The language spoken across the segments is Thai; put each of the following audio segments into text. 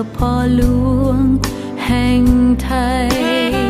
อพ่อหลวงแห่งไทย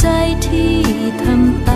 ใจที่ทำตา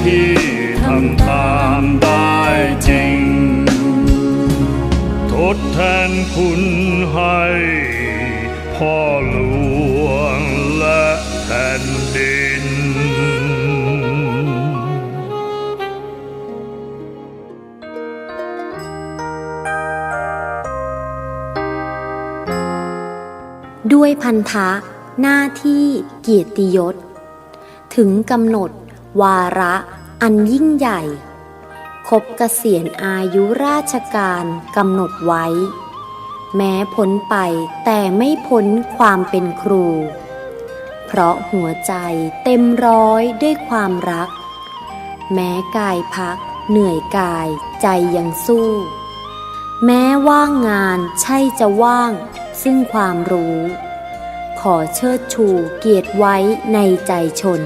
ที่ทำตามได้จริง ทดแทนคุณให้พ่อหลวงและแผ่นดิน ด้วยพันธะหน้าที่เกียรติยศ ถึงกำหนด วาระอันยิ่งใหญ่ ครบเกษียณอายุราชการกำหนดไว้ แม้พ้นไปแต่ไม่พ้นความเป็นครู เพราะหัวใจเต็มร้อยด้วยความรัก แม้กายพักเหนื่อยกายใจยังสู้ แม้ว่างงานใช่จะว่าง ซึ่งความรู้ ขอเชิดชูเกียรติไว้ในใจชน